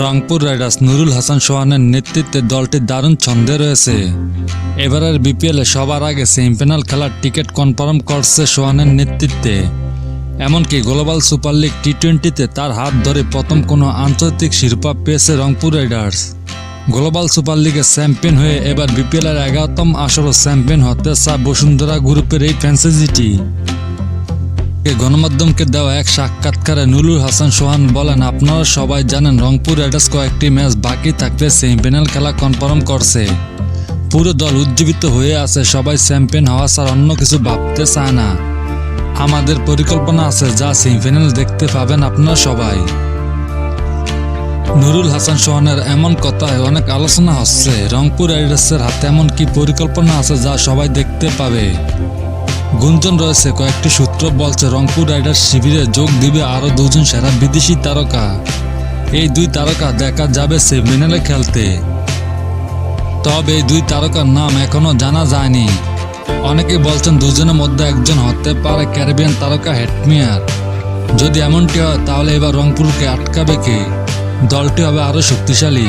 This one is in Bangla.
রংপুর রাইডার্স নুরুল হাসান সোহানের নেতৃত্বে দলটি দারুণ ছন্দে রয়েছে। এবারের বিপিএলে সবার আগে সেমিফাইনাল খেলার টিকিট কনফার্ম করছে সোহানের নেতৃত্বে। এমনকি গ্লোবাল সুপার লিগ টি টোয়েন্টিতে তার হাত ধরে প্রথম কোনো আন্তর্জাতিক শিরোপা পেয়েছে রংপুর রাইডার্স। গ্লোবাল সুপার লিগের চ্যাম্পিয়ন হয়ে এবার বিপিএলের এগারোতম আসরও চ্যাম্পিয়ন হতে চা বসুন্ধরা গ্রুপের এই ফ্র্যাঞ্চাইজিটি। গণমাধ্যমকে দেওয়া এক সাক্ষাৎকারে নুরুল হাসান সোহান বলেন, আপনারা সবাই জানেন রংপুর রাইডার্স কয়েকটি ম্যাচ বাকি থাকলে সেমিফাইনাল খেলা কনফার্ম করছে। পুরো দল উজ্জীবিত হয়ে আছে, সবাই চ্যাম্পিয়ন হওয়া ছাড়া অন্য কিছু ভাবতে চায় না। আমাদের পরিকল্পনা আছে, যা সেমিফাইনাল দেখতে পাবেন আপনারা সবাই। নুরুল হাসান সোহানের এমন কথায় অনেক আলোচনা হচ্ছে, রংপুর রাইডার্সের হাতে এমন কি পরিকল্পনা আছে, যা সবাই দেখতে পাবে? গুঞ্জন রয়েছে, কয়েকটি সূত্র বলছে রংপুর রাইডার্স শিবিরে যোগ দিবে আরও দুজন সেরা বিদেশি তারকা। এই দুই তারকা দেখা যাবে সেমিফাইনালে খেলতে। তবে এই দুই তারকার নাম এখনও জানা যায়নি। অনেকে বলছেন দুজনের মধ্যে একজন হতে পারে ক্যারিবিয়ান তারকা হেটমিয়ার যদি এমনটি হয়, তাহলে এবার রংপুরকে আটকাবে কে? দলটি হবে আরও শক্তিশালী।